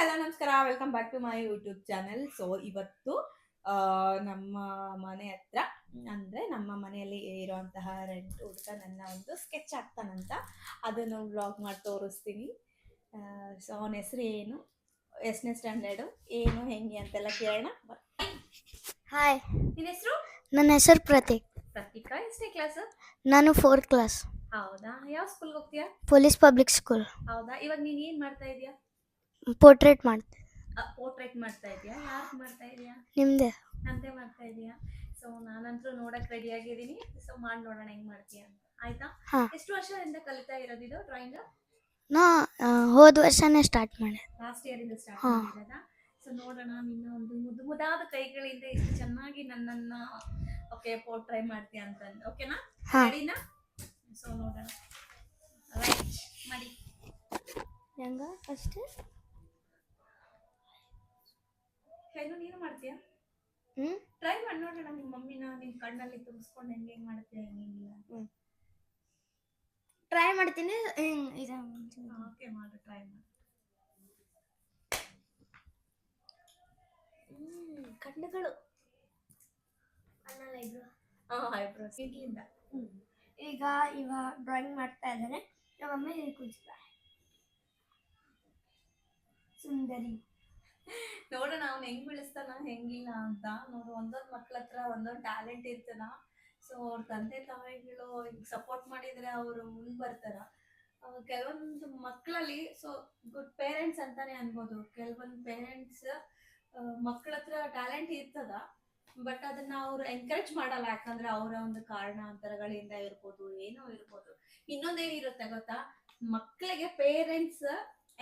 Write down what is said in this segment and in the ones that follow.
Hello ನಮಸ್ಕಾರ. Welcome back to my YouTube channel so ಇವತ್ತು ನಮ್ಮ ಮನೆ ಹತ್ರ ಅಂದ್ರೆ ನಮ್ಮ ಮನೆಯಲ್ಲಿ ಇರುವಂತಹ ರೆಂಟ್ ಹುಡುಗ ನನ್ನ ಒಂದು ಸ್ಕೆಚ್ ಆಗ್ತಾನಂತ. ಅದನ್ನು ವ್ಲಾಗ್ ಮಾಡಿ ತೋರಿಸ್ತೀನಿ. ಸೊ ಅವನ ಹೆಸರು ಏನು? ಎಷ್ಟನೇ ಸ್ಟ್ಯಾಂಡರ್ಡು ಏನು ಹೆಂಗೆ ಅಂತೆಲ್ಲ ಕೇಳೋಣ. ಹಾಯ್ ನಿನ್ನ ಹೆಸರು? ನನ್ನ ಹೆಸರು ಪ್ರತೀಕ್. ಪ್ರತೀಕ ಎಷ್ಟನೇ ಕ್ಲಾಸ್ ನಾನು ಫೋರ್ತ್ ಕ್ಲಾಸ್ ಹೌದಾ? ಯಾವ ಸ್ಕೂಲ್ಗೆ ಹೋಗ್ತೀಯಾ? ಪೊಲೀಸ್ ಪಬ್ಲಿಕ್ ಸ್ಕೂಲ್ ಹೌದಾ? ಇವಾಗ ನೀನು ಏನು ಮಾಡ್ತಾ ಇದೀಯಾ? ಪೋರ್ಟ್ರೇಟ್ ಮಾಡ್ತೆ ಪೋರ್ಟ್ರೇಟ್ ಮಾಡ್ತಾ ಇದೀಯಾ? ಯಾಕೆ ಮಾಡ್ತಾ ಇದೀಯಾ? ನಿಮ್ಮದೇ ನಂದೇ ಮಾಡ್ತಾ ಇದೀಯಾ? ಸೊ ನಾನಂತೂ ನೋಡಕ್ ರೆಡಿ ಆಗಿದ್ದೀನಿ. ಸೊ ಮಾಡಿ ನೋಡೋಣ ಹೆಂಗ್ ಮಾಡ್ತೀಯ ಅಂತ. ಆಯ್ತಾ? ಎಷ್ಟು ವರ್ಷದಿಂದ ಕಲಿತಾ ಇರೋದು ಇದು ಡ್ರಾಯಿಂಗ್ ನಾ ಹೋದ ವರ್ಷನೇ ಸ್ಟಾರ್ಟ್ ಮಾಡಿದೆ. ಲಾಸ್ಟ್ ಇಯರ್ ಇಂದ ಸ್ಟಾರ್ಟ್. ಮಾಡಿರೋದಾ? ಸೊ ನೋಡೋಣ ನಿನ್ನ ಒಂದು ಮುದ್ದು ಮುದ್ದಾದ ಕೈಗಳಿಂದ ಎಷ್ಟು ಚೆನ್ನಾಗಿ ನನ್ನನ್ನ ಓಕೆ ಪೋರ್ಟ್ರೈ ಮಾಡ್ತೀಯ ಅಂತ ಓಕೆನಾ. ರೆಡಿನಾ ಸೊ ನೋಡೋಣ. ರೈಟ್ ಮಾಡಿ. ಹೆಂಗ? ಅಷ್ಟೇ ಹೇಳು ನೀನು ಮಾಡ್ತೀಯಾ? ಹ್ಞೂ ಟ್ರೈ ಮಾಡಿ ನೋಡೋಣ ನಿಮ್ಮ ಮಮ್ಮಿನ ನಿಮ್ ಕಣ್ಣಲ್ಲಿ ತುಂಬಿಸ್ಕೊಂಡು ಹೆಂಗೆ ಹೆಂಗ್ ಮಾಡ್ತೀಯ ಹೆಂಗಿಲ್ಲ ಟ್ರೈ ಮಾಡ್ತೀನಿ ಓಕೆ ಮಾಡು ಟ್ರೈ ಮಾಡಿ. ಕಣ್ಣುಗಳು. ಐಬ್ರೋಸ್ ಇಡ್ಲಿಂದ ಈಗ ಇವ ಡ್ರಾಯಿಂಗ್ ಮಾಡ್ತಾ ಇದ್ದಾನೆ ನಮ್ಮ ಅಮ್ಮ ಇಲ್ಲಿ ಕೂತಿದ್ದಾರೆ ಸುಂದರಿ. ನೋಡೋಣ ಅವ್ನು ಹೆಂಗ್ ಬೆಳೆಸ್ತಾನ, ಹೆಂಗಿಲ್ಲ ಅಂತ. ನೋಡು, ಒಂದೊಂದ್ ಮಕ್ಳ ಹತ್ರ ಒಂದೊಂದ್ ಟ್ಯಾಲೆಂಟ್ ಇರ್ತದ. ಸೊ ಅವ್ರ ತಂದೆ ತಾಯಿಗಳು ಸಪೋರ್ಟ್ ಮಾಡಿದ್ರೆ ಅವರು ಮುಂದ್ ಬರ್ತಾರ. ಕೆಲವೊಂದು ಮಕ್ಕಳಲ್ಲಿ ಸೊ ಗುಡ್ ಪೇರೆಂಟ್ಸ್ ಅಂತಾನೆ ಅನ್ಬೋದು. ಕೆಲವೊಂದು ಪೇರೆಂಟ್ಸ್ ಮಕ್ಕಳ ಹತ್ರ ಟ್ಯಾಲೆಂಟ್ ಇರ್ತದ ಬಟ್ ಅದನ್ನ ಅವ್ರು ಎನ್ಕರೇಜ್ ಮಾಡಲ್ಲ. ಯಾಕಂದ್ರೆ ಅವರ ಒಂದು ಕಾರಣಾಂತರಗಳಿಂದ ಇರ್ಬೋದು, ಏನೋ ಇರ್ಬೋದು. ಇನ್ನೊಂದೇನಿರುತ್ತೆ ಗೊತ್ತಾ? ಮಕ್ಕಳಿಗೆ ಪೇರೆಂಟ್ಸ್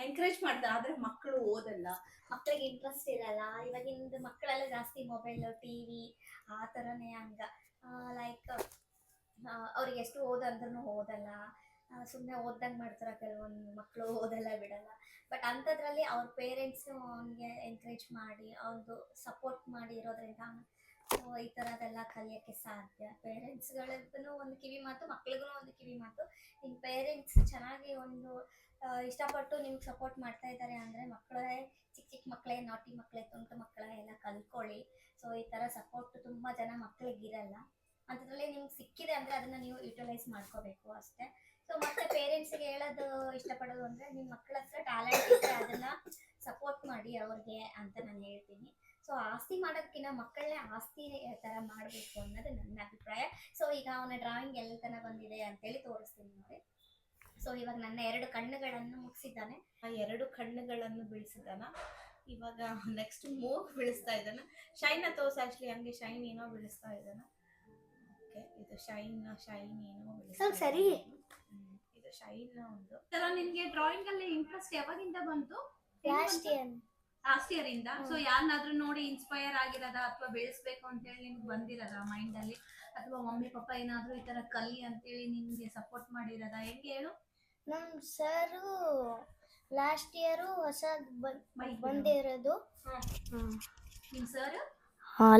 ಎಂಕರೇಜ್ ಮಾಡ್ತಾರೆ, ಆದ್ರೆ ಮಕ್ಕಳು ಓದಲ್ಲ. ಮಕ್ಕಳಿಗೆ ಇಂಟ್ರೆಸ್ಟ್ ಇರಲ್ಲ. ಇವಾಗಿಂದ ಮಕ್ಕಳೆಲ್ಲ ಜಾಸ್ತಿ ಮೊಬೈಲ್ ಟಿವಿ ಆ ಥರನೇ ಹಂಗ. ಲೈಕ್ ಅವ್ರಿಗೆ ಎಷ್ಟು ಓದಂದ್ರೂ ಓದಲ್ಲ. ಸುಮ್ಮನೆ ಓದ್ದಂಗೆ ಮಾಡ್ತಾರೆ ಕೆಲವೊಂದು ಮಕ್ಕಳು ಓದಲ್ಲ ಬಿಡಲ್ಲ. ಬಟ್ ಅಂಥದ್ರಲ್ಲಿ ಅವ್ರ ಪೇರೆಂಟ್ಸು ಅವನಿಗೆ ಎನ್ಕರೇಜ್ ಮಾಡಿ ಅವ್ರದ್ದು ಸಪೋರ್ಟ್ ಮಾಡಿ ಇರೋದ್ರಿಂದ ಈ ಥರದೆಲ್ಲ ಕಲಿಯೋಕ್ಕೆ ಸಾಧ್ಯ. ಪೇರೆಂಟ್ಸ್ಗಳಿಗೂ ಒಂದು ಕಿವಿ ಮಾತು ಮಕ್ಳಿಗೂ ಒಂದು ಕಿವಿ ಮಾತು. ನಿಮ್ಮ ಪೇರೆಂಟ್ಸ್ ಚೆನ್ನಾಗಿ ಒಂದು ಇಷ್ಟಪಟ್ಟು ನಿಮ್ಗೆ ಸಪೋರ್ಟ್ ಮಾಡ್ತಾ ಇದ್ದಾರೆ ಅಂದರೆ ಮಕ್ಕಳೇ ಚಿಕ್ಕ ಚಿಕ್ಕ ಮಕ್ಕಳೇ ನಾಟಿ ಮಕ್ಕಳೇ ತುಂಟು ಮಕ್ಕಳೇ ಎಲ್ಲ ಕಲ್ತ್ಕೊಳ್ಳಿ. ಸೊ ಈ ಥರ ಸಪೋರ್ಟ್ ತುಂಬ ಜನ ಮಕ್ಕಳಿಗೆ ಇರಲ್ಲ. ಅಂಥದ್ರಲ್ಲಿ ನಿಮ್ಗೆ ಸಿಕ್ಕಿದೆ ಅಂದರೆ ಅದನ್ನು ನೀವು ಯುಟಿಲೈಸ್ ಮಾಡ್ಕೋಬೇಕು ಅಷ್ಟೇ. ಸೊ ಮತ್ತೆ ಪೇರೆಂಟ್ಸ್ಗೆ ಹೇಳೋದು ಇಷ್ಟಪಡೋದು ಅಂದರೆ ನಿಮ್ಮ ಮಕ್ಕಳ ಹತ್ರ ಟ್ಯಾಲೆಂಟ್ ಇದ್ದರೆ ಅದನ್ನ ಸಪೋರ್ಟ್ ಮಾಡಿ ಅವ್ರಿಗೆ ಅಂತ ನಾನು ಹೇಳ್ತೀನಿ. ಸೊ ಆಸ್ತಿ ಮಾಡೋದಕ್ಕಿಂತ ಮಕ್ಕಳನ್ನೇ ಆಸ್ತಿ ಥರ ಮಾಡಬೇಕು ಅನ್ನೋದು ನನ್ನ ಅಭಿಪ್ರಾಯ. ಸೊ ಈಗ ಅವನ ಡ್ರಾಯಿಂಗ್ ಎಲ್ಲಿ ತನಕ ಬಂದಿದೆ ಅಂತೇಳಿ ಸೊ ಇವಾಗ ನನ್ನ ಎರಡು ಕಣ್ಣುಗಳನ್ನು ಮುಗಿಸಿದ್ದಾನೆ. ಆ ಎರಡು ಕಣ್ಣುಗಳನ್ನು ಬಿಡಿಸಿದಾನ ಇವಾಗ ನೆಕ್ಸ್ಟ್ ಮೂಗ್ ಬಿಡಿಸ್ತಾ ಇದ್ದಾನ. ಶೈನ್ ಅಥವಾ ಆಕ್ಚುಲಿ ಹಂಗೆ ಶೈನ್ ಏನೋ ಬಿಡಿಸ್ತಾ ಇದ್ದಾನ. ಓಕೆ ಇದು ಶೈನ್ ಶೈನ್ ಏನೋ ಸ್ವಲ್ಪ ಸರಿ. ಇದು ಶೈನ್ ಒಂದು. ತರ ನಿನ್ಗೆ ಡ್ರಾಯಿಂಗ್ ಅಲ್ಲಿ ಇಂಟ್ರೆಸ್ಟ್ ಯಾವಾಗಿಂದ ಬಂತು? ಲಾಸ್ಟ್ ಇಯರ್ ಲಾಸ್ಟ್ ಇಯರ್ ಇಂದ? ಸೊ ಯಾರನ್ನಾದ್ರೂ ನೋಡಿ ಇನ್ಸ್ಪೈರ್ ಆಗಿರೋದ ಅಥವಾ ಬೆಳೆಸ್ಬೇಕು ಅಂತೇಳಿ ನಿಮ್ಗೆ ಬಂದಿರೋದ ಮೈಂಡ್ ಅಲ್ಲಿ? ಅಥವಾ ಮಮ್ಮಿ ಪಪ್ಪ ಏನಾದ್ರೂ ಈ ತರ ಕಲಿ ಅಂತೇಳಿ ನಿಮ್ಗೆ ಸಪೋರ್ಟ್ ಮಾಡಿರೋದ? ಹೆಂಗೆ ಹೇಳು? ನಮ್ಮ ಸರ್ ಲಾಸ್ಟ್ ಇಯರು ಹೊಸ. ಬಂದಿರೋದು ಸರ್? ಸರ್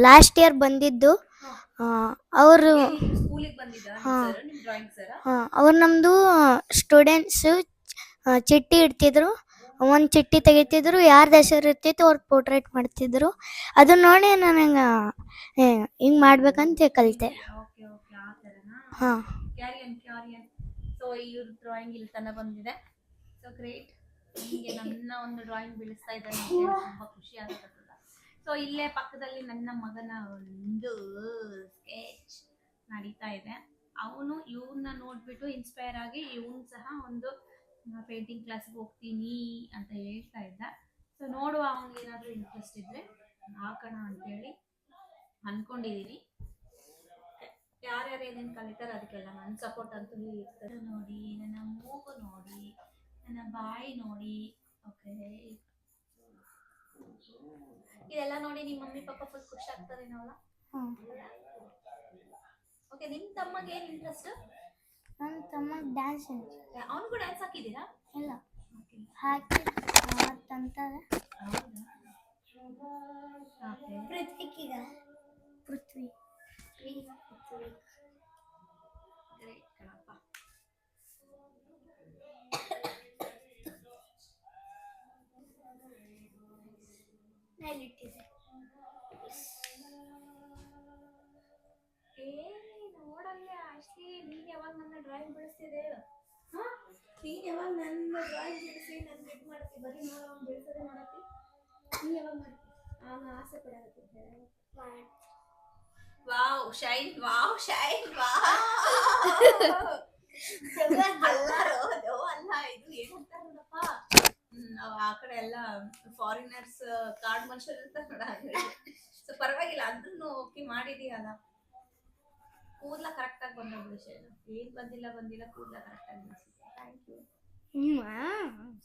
ಲಾಸ್ಟ್ ಇಯರ್ ಬಂದಿದ್ದು. ಅವರು ಸ್ಕೂಲಿಗೆ ಬಂದಿದ್ದ ಹಾ. ಸರ್ ನಿಮ್ ಡ್ರಾಯಿಂಗ್ ಸರ್? ಅವ್ರು ನಮ್ಮದು ಸ್ಟೂಡೆಂಟ್ಸು ಚಿಟ್ಟಿ ಇಡ್ತಿದ್ರು. ಒಂದು ಚಿಟ್ಟಿ ತೆಗಿತಿದ್ರು ಯಾರ್ದು ಹೆಸರು ಇರ್ತಿತ್ತು ಅವ್ರು ಪೋರ್ಟ್ರೇಟ್ ಮಾಡ್ತಿದ್ರು. ಅದು ನೋಡಿ ನನಗೆ ಹಿಂಗೆ ಮಾಡ್ಬೇಕಂತ ಕಲಿತೆ. ಹಾಂ. ಕ್ಯಾರಿಯನ್ ಕ್ಯಾರಿಯನ್ ಸೊ ಇವ್ರ ಡ್ರಾಯಿಂಗ್ ಇಲ್ಲಿ ತನ ಬಂದಿದೆ. ಸೊ ಗ್ರೇಟ್ ಹೀಗೆ ನನ್ನ ಒಂದು ಡ್ರಾಯಿಂಗ್ ಬಿಡಿಸ್ತಾ ಇದ್ದಾರೆ ತುಂಬ ಖುಷಿ ಆಗುತ್ತೆ ಸೊ ಇಲ್ಲೇ ಪಕ್ಕದಲ್ಲಿ ನನ್ನ ಮಗನ ಒಂದು ಸ್ಕೆಚ್ ನಡೀತಾ ಇದೆ. ಅವನು ಇವನ್ನ ನೋಡ್ಬಿಟ್ಟು ಇನ್ಸ್ಪೈರ್ ಆಗಿ ಇವನು ಸಹ ಒಂದು ಪೇಂಟಿಂಗ್ ಕ್ಲಾಸ್ಗೆ ಹೋಗ್ತೀನಿ ಅಂತ ಹೇಳ್ತಾ ಇದ್ದ. ಸೊ ನೋಡುವ ಅವನಿಗೆ ಏನಾದರೂ ಇಂಟ್ರೆಸ್ಟ್ ಇದ್ರೆ, ಹಾಕೋಣ ಅಂತೇಳಿ ಅನ್ಕೊಂಡಿದೀನಿ. ಯಾರ್ಯಾರು ಏನೇನು ಕಲಿತಾರೆ ಅದಕ್ಕೆಲ್ಲ ನನ್ನ ಸಪೋರ್ಟ್ ಅಂತೂ ಇರ್ತದೆ ನೋಡಿ ನನ್ನ ಮೂಗು ನೋಡಿ ನನ್ನ ಬಾಯಿ ನೋಡಿ ಓಕೆ ಇದೆಲ್ಲ ನೋಡಿ ನಿಮ್ಮ ಮಮ್ಮಿ ಪಾಪ ಫುಲ್ ಖುಷಿ ಆಗ್ತಾರೇನೋಲ್ಲ ಓಕೆ ನಿಮ್ಮ ತಮ್ಮಗೆ ಏನು ಇಂಟ್ರೆಸ್ಟ್ ನನ್ನ ತಮ್ಮ ಡ್ಯಾನ್ಸ್ ಅವನಿಗೂ ಡ್ಯಾನ್ಸ್ ಹಾಕಿದ್ದೀರಾ? ಇಲ್ಲ. ಓಕೆ ಹಾಕಿ ಅಂತಾರೆ ಓಕೆ ಪೃಥ್ವಿಕೀಗ. ಪೃಥ್ವಿ. ಗ್ರೇಟ್ ಕಣಪ್ಪ ಮೇಲಿಟ್ಟಿದೆ ಏ ನೋಡಲ್ಲ ಅಷ್ಟೇ ನೀನ್ ಯಾವಾಗ ನನ್ನ ಡ್ರಾಯಿಂಗ್ ಬಿಡಿಸ್ತಿದೆ ಹಾ ನೀನ್ ಯಾವಾಗ ನನ್ನ ಡ್ರಾಯಿಂಗ್ ಬಿಡಿಸಿ ನನ್ನ ಬಿಡ್ ಮಾಡ್ತಿ? ಬರೀ ನಾವು ಬಿಡಿಸೋದೇ ಮಾಡತ್ತಿ ನೀ ಯಾವಾಗ ಮಾಡ್ತಿ ಆಗ ಆಸೆ ಪಡಕತ್ತಿದ್ದೆ wow shine wow shine wow ಅಲ್ಲ ಇದು ಆ ಕಡೆ ಎಲ್ಲ ಫಾರಿನರ್ಸ್ ಕಾಡ್ ಮನುಷ್ಯರು ಇರ್ತಾರೆ ನೋಡ ಸೊ ಪರವಾಗಿಲ್ಲ ಅಂದ್ರೂ ಓಕೆ ಮಾಡಿದೀಯಲ್ಲ. ಕೂದ್ಲ ಕರೆಕ್ಟ್ ಆಗಿ ಬಂದ ಶೈನ್ ಏನ್ ಬಂದಿಲ್ಲ ಬಂದಿಲ್ಲ ಕೂದಲ ಕರೆಕ್ಟ್ ಆಗಿ ಥ್ಯಾಂಕ್ ಯು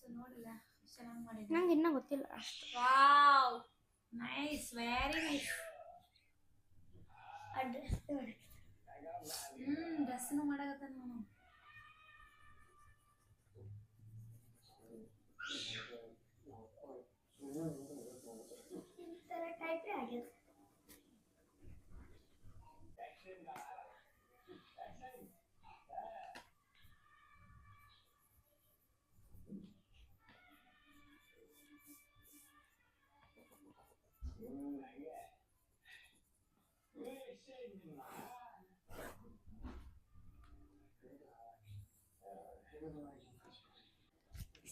ಸೊ ನೋಡಿಲ್ಲ ಚೆನ್ನಾಗಿ ಮಾಡಿದ್ದೆ ನಂಗೆ ಇನ್ನೂ ಗೊತ್ತಿಲ್ಲ. Wow nice very nice address hmm ಡ್ರೆಸ್ನು ಮಾಡಕತ್ತ ನಾನು ಈ ಥರ ಟೈಪೇ ಆಗಿದೆ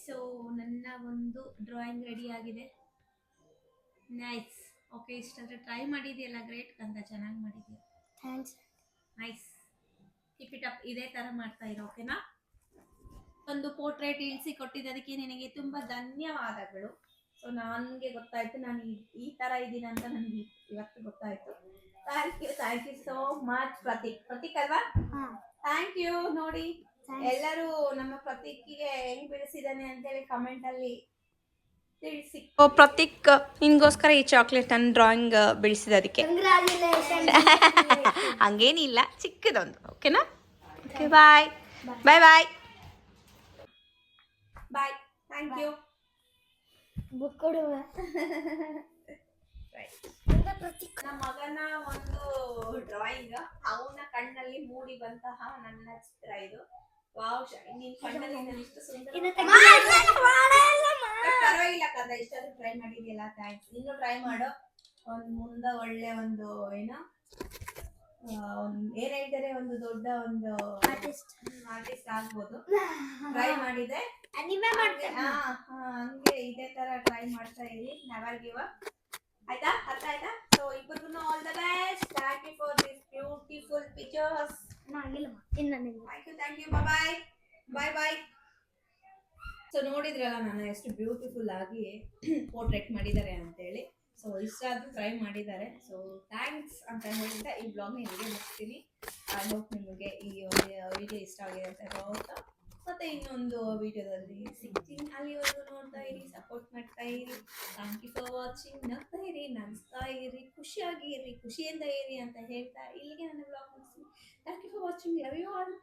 ಸೊ ನನ್ನ ಒಂದು ಡ್ರಾಯಿಂಗ್ ರೆಡಿ ಆಗಿದೆ. ನೈಸ್ ಓಕೆ ಇಷ್ಟಾದ್ರೆ ಟ್ರೈ ಮಾಡಿದೆಯಲ್ಲ ಗ್ರೇಟ್ ಅಂತ ಚೆನ್ನಾಗಿ ಮಾಡಿದೆಯಾ? Thanks nice keep it up ಇದೇ ಥರ ಮಾಡ್ತಾ ಇರೋ ಓಕೆನಾ ಒಂದು ಪೋರ್ಟ್ರೇಟ್ ಇಳಿಸಿ ಕೊಟ್ಟಿದ್ದದಕ್ಕೆ ನಿನಗೆ ತುಂಬ ಧನ್ಯವಾದಗಳು. ಸೊ ನನಗೆ ಗೊತ್ತಾಯ್ತು ನಾನು ಈ ತರ ಥರ ಇದ್ದೀನಿ ಅಂತ ನನಗೆ ಇವತ್ತು ಗೊತ್ತಾಯ್ತು. Thank you thank you so much Prateek. Prateek ಅಲ್ವಾ? ಹಾಂ. ಥ್ಯಾಂಕ್ ಯು ನೋಡಿ. ಎಲ್ಲರೂ ನಮ್ಮ ಪ್ರತೀಕಿಗೆ ಹೆಂಗ್ ಬೆಳೆಸಿದಾನೆ ಅಂತೇಳಿ ಕಮೆಂಟ್ ಅಲ್ಲಿ ತಿಳಿಸಿ. ಓ ಪ್ರತೀಕ್ ನಿನ್ಗೋಸ್ಕರ ಈ ಚಾಕ್ಲೇಟ್ ನನ್ನ ಡ್ರಾಯಿಂಗ್ ಬಿಡಿಸಿದ ಅದಕ್ಕೆ. ಕಂಗ್ರಾಚುಲೇಷನ್ ಹಂಗೇನಿಲ್ಲ ಚಿಕ್ಕದೊಂದು. ಓಕೆನಾ okay bye bye bye bye thank you book ಕೊಡುವ ನಮ್ಮ ಮಗನ ಒಂದು ಡ್ರಾಯಿಂಗ್ ಅವನ ಕಣ್ಣಲ್ಲಿ ಮೂಡಿ ಬಂತಹ ನನ್ನ ಚಿತ್ರ ಇದು. ವಾವ್ ನಿನ್ ಕಣ್ಣಲ್ಲಿ ನಾನು ಇಷ್ಟು ಸುಂದರ ಪರವಾಗಿಲ್ಲ ಕದ ಇಷ್ಟಾದ್ರೂ ಟ್ರೈ ಮಾಡಿದ್ಯಲ್ಲ ಥ್ಯಾಂಕ್ಸ್ ಇನ್ನು ಟ್ರೈ ಮಾಡು. ಒಂದ್ ಮುಂದೆ ಒಳ್ಳೆ ಒಂದು ಏನು ಏನ್ ಹೇಳ್ತಾರೆ ಒಂದು ದೊಡ್ಡ ಒಂದು ಆರ್ಟಿಸ್ಟ್ ಆರ್ಟಿಸ್ಟ್ ಆಗ್ಬೋದು. ಟ್ರೈ ಮಾಡಿದೆ. ಹಾ, ಹಾ, ಹಂಗೆ ಇದೇ ತರ ಟ್ರೈ ಮಾಡ್ತಾ ಇರಿ ನೆವರ್ ಗಿವ್ ಅಪ್ ಆಯ್ತಾ? ಅರ್ಥ ಆಯ್ತಾ? ಸೊ ಇಬ್ಬರಿಗೂ all the best thank you for this beautiful pictures ಇನ್ನು ನಿಮ್ಗೆ thank you thank you bye bye bye so ನೋಡಿದ್ರಲ್ಲ ನಾನು ಎಷ್ಟು ಬ್ಯೂಟಿಫುಲ್ ಆಗಿ ಪೋರ್ಟ್ರೇಟ್ ಮಾಡಿದ್ದಾರೆ ಅಂತೇಳಿ. ಸೊ ಇಷ್ಟ ಆದ್ರೂ ಟ್ರೈ ಮಾಡಿದ್ದಾರೆ. ಸೊ ಥ್ಯಾಂಕ್ಸ್ ಅಂತ ಹೇಳ್ತಾ ಈ ಬ್ಲಾಗ್ನ ಇಲ್ಲಿಗೆ ಮುಗಿಸ್ತೀನಿ. ಐ ಹೋಪ್ ನಿಮಗೆ ಈ ವಿಡಿಯೋ ಇಷ್ಟ ಆಗಿದೆ ಅಂತ ಹೇಳ್ತಾ ಮತ್ತೆ ಇನ್ನೊಂದು ವಿಡಿಯೋದಲ್ಲಿ ಸಿಗ್ತೀನಿ. ಅಲ್ಲಿವರೆಗೂ ನೋಡ್ತಾ ಇರಿ ಸಪೋರ್ಟ್ ಮಾಡ್ತಾ ಇರಿ. ಥ್ಯಾಂಕ್ ಯು ಫಾರ್ ವಾಚಿಂಗ್ ನಗ್ತಾ ಇರಿ, ನಗಿಸ್ತಾ ಇರಿ, ಖುಷಿಯಾಗಿ ಇರಿ, ಖುಷಿಯಿಂದ ಇರಿ ಅಂತ ಹೇಳ್ತಾ ಇಲ್ಲಿಗೆ ನನ್ನ ಬ್ಲಾಗ್ ಮುಗಿಸ್ತೀನಿ. Thank you for watching love you all